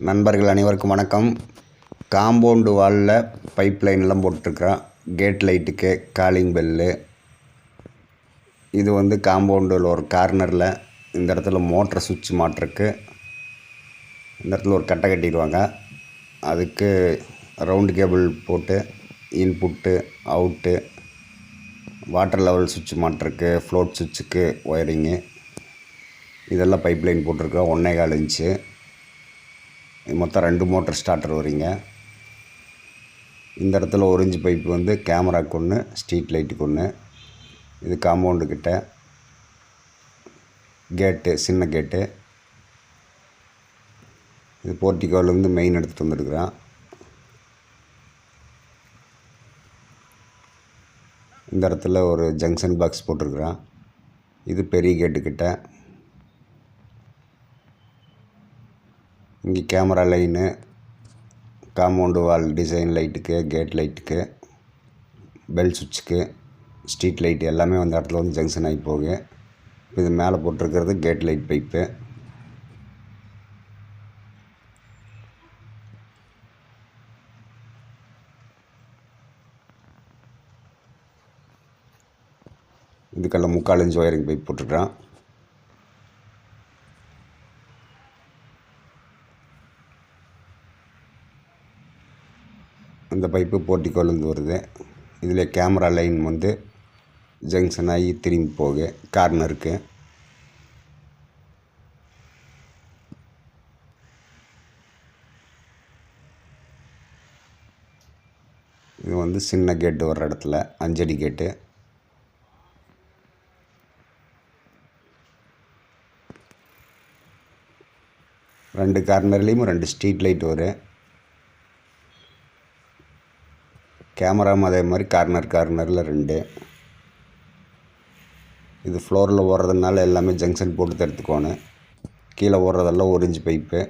நண்பர்கள் அனைவருக்கும் வணக்கம். காம்பவுண்டு வாலில் பைப் லைன்லாம் போட்டிருக்கிறோம் கேட் லைட்டுக்கு காலிங் பெல்லு இது வந்து காம்பவுண்டில் ஒரு கார்னரில் இந்த இடத்துல மோட்ரு சுவிட்ச் மாட்டிருக்கு. இந்த இடத்துல ஒரு கட்டை கட்டிடுவாங்க. அதுக்கு ரவுண்டு கேபிள் போட்டு இன்புட்டு அவுட்டு வாட்டர் லெவல் சுவிட்ச் மாட்டிருக்கு. ஃப்ளோட் சுவிட்சுக்கு ஒயரிங்கு இதெல்லாம் பைப் லைன் போட்டிருக்கோம் ஒன்றே கால் இன்ச்சு மொத்தம் ரெண்டு மோட்டர் ஸ்டார்டர் வரீங்க இந்த இடத்துல ஒரிஞ்சு பைப்பு பைப் வந்து கேமராக்கு ஒன்று ஸ்ட்ரீட் லைட்டுக்கு ஒன்று இது காம்பவுண்டு கிட்ட. கேட்டு சின்ன கேட்டு இது போர்ட்டிகோலேருந்து மெயின் எடுத்துகிட்டு வந்துருக்குறான். இந்த இடத்துல ஒரு ஜங்ஷன் பாக்ஸ் போட்டிருக்குறான். இது பெரிய கேட்டுக்கிட்ட இங்கே camera line compound wall design லைட்டுக்கு கேட் லைட்டுக்கு பெல் சுவிட்சுக்கு ஸ்ட்ரீட் லைட் எல்லாமே அந்த இடத்துல வந்து ஜங்ஷன் ஆகி போகுது. இது மேலே போட்டிருக்கிறது கேட் லைட் பைப்பு. இதுக்கெல்லாம் முக்கால் இன்ச் ஒயரிங் பைப் போட்டிருக்கிறான். அந்த பைப்பு போர்ட்டிக்கோலேருந்து வருது. இதில் கேமரா லைன் வந்து ஜங்ஷன் ஆகி திரும்பி போகு கார்னருக்கு இது வந்து சின்ன கேட்டு வர்ற இடத்துல அஞ்சடி கேட்டு. ரெண்டு கார்னர்லேயும் ரெண்டு ஸ்ட்ரீட் லைட் வரும் கேமராவும் அதே மாதிரி கார்னர் கார்னரில் ரெண்டு. இது ஃப்ளோரில் ஓடுறதுனால எல்லாமே ஜங்ஷன் போட்டு தடுத்துக்கோணும் கீழே ஓடுறதெல்லாம் ஒரு பைப்பு.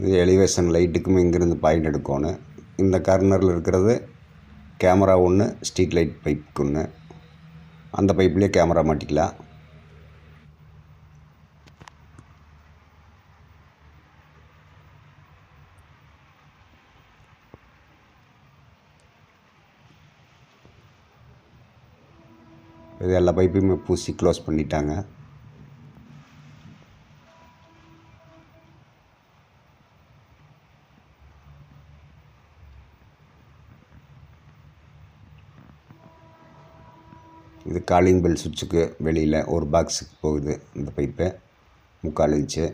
இது எலிவேஷன் லைட்டுக்குமே இங்கேருந்து பாயிண்ட் எடுக்கணும். இந்த கார்னரில் இருக்கிறது கேமரா ஒன்று ஸ்ட்ரீட் லைட் பைப்புக்கு ஒன்று அந்த பைப்லேயே கேமரா மாட்டிக்கலாம். இது எல்லா பைப்பையுமே பூசி க்ளோஸ் பண்ணிட்டாங்க. இது காலிங் பெல் சுவிட்சுக்கு வெளியில் ஒரு பாக்ஸுக்கு போகுது இந்த பைப்பு. முக்கால் இன்ச்சு.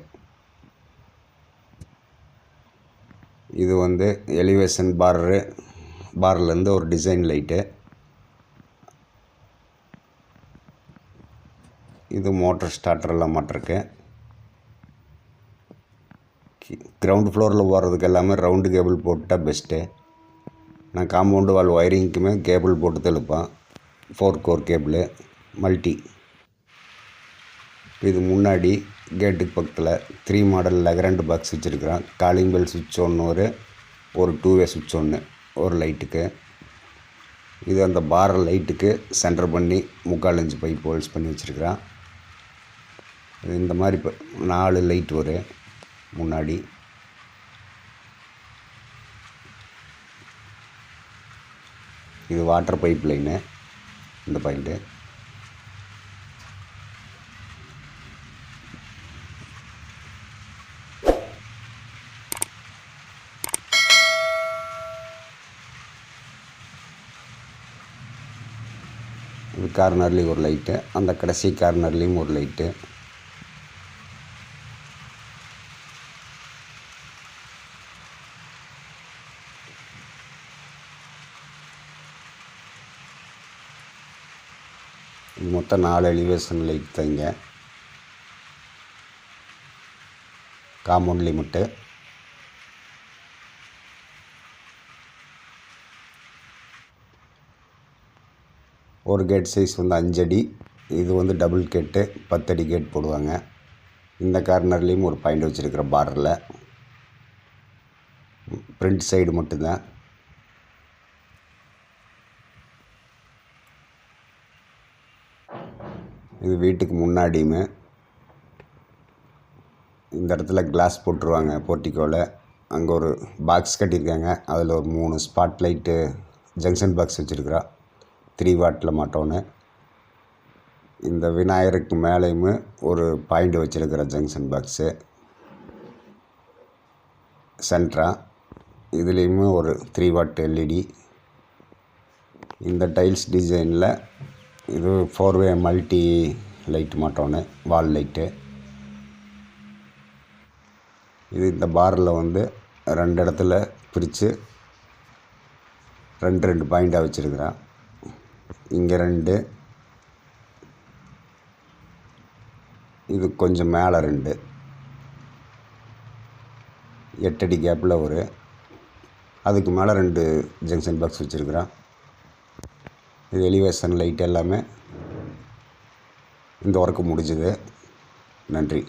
இது வந்து எலிவேஷன் பார்ரு பார்லேருந்து ஒரு டிசைன் லைட்டு இது மோட்டர் ஸ்டார்டரெல்லாம் மாட்டிருக்கு. கிரவுண்ட் ஃப்ளோரில் போகிறதுக்கு எல்லாமே ரவுண்டு கேபிள் போட்டால் பெஸ்ட்டு நான் காம்பவுண்டு வால் ஒயரிங்க்குமே கேபிள் போட்டு தெளிப்பேன். ஃபோர் கோர் கேபிள் மல்டி இது முன்னாடி கேட்டுக்கு பக்கத்தில் த்ரீ மாடல் லெகரண்ட் பாக்ஸ் வச்சுருக்கிறேன். காலிங் பெல் சுவிட்ச் ஒன்று ஒரு ஒரு டூ வே சுவிட்ச் ஒன்று ஒரு லைட்டுக்கு இது அந்த பார் லைட்டுக்கு சென்டர் பண்ணி முக்கால் இன்ச்சு பைப் ஹோல்ஸ் பண்ணி வச்சுருக்கிறேன். இந்த மாதிரி இப்போ நாலு லைட் வரும் முன்னாடி. இது வாட்டர் பைப் லைனு இந்த பாயிண்ட்டு. இது கார்னர்லேயும் ஒரு லைட்டு அந்த கடைசி கார்னர்லேயும் ஒரு லைட்டு. இது மொத்தம் நாலு எலிவேஷன் லைட் தைங்க காம்பவுண்ட் லிமிட்டு ஒரு கேட் சைஸ் வந்து அஞ்சடி இது வந்து டபுள் கேட்டு பத்தடி கேட் போடுவாங்க. இந்த கார்னர்லேயும் ஒரு பாயிண்ட் வச்சுருக்கிற பார்டரில் ஃப்ரண்ட் சைடு மட்டும்தான். இது வீட்டுக்கு முன்னாடியுமே இந்த இடத்துல கிளாஸ் போட்டுருவாங்க போர்ட்டிக்கோவில் அங்கே ஒரு பாக்ஸ் கட்டியிருக்காங்க. அதில் ஒரு மூணு ஸ்பாட் லைட்டு ஜங்ஷன் பாக்ஸ் வச்சுருக்குறா. த்ரீ வாட்டில் மாட்டோன்னு. இந்த விநாயகருக்கு மேலேயுமே ஒரு பாயிண்ட் வச்சுருக்கிற ஜங்ஷன் பாக்ஸு சென்ட்ரா இதுலேயுமே ஒரு த்ரீ வாட் எல்இடி இந்த டைல்ஸ் டிசைனில் இது ஃபோர் வே மல்டி லைட் மாட்டோன்னு வால் லைட்டு இது இந்த பாரில் வந்து ரெண்டு இடத்துல பிரித்து ரெண்டு ரெண்டு பாயிண்டாக வச்சுருக்குறேன். இங்கே ரெண்டு இது கொஞ்சம் மேலே ரெண்டு. எட்டடி கேப்பில் ஒரு அதுக்கு மேலே ரெண்டு ஜங்ஷன் பாக்ஸ் வச்சுருக்குறேன். இது எலிவேஷன் லைட் எல்லாமே இந்த ஒர்க்கு முடிஞ்சுது. நன்றி.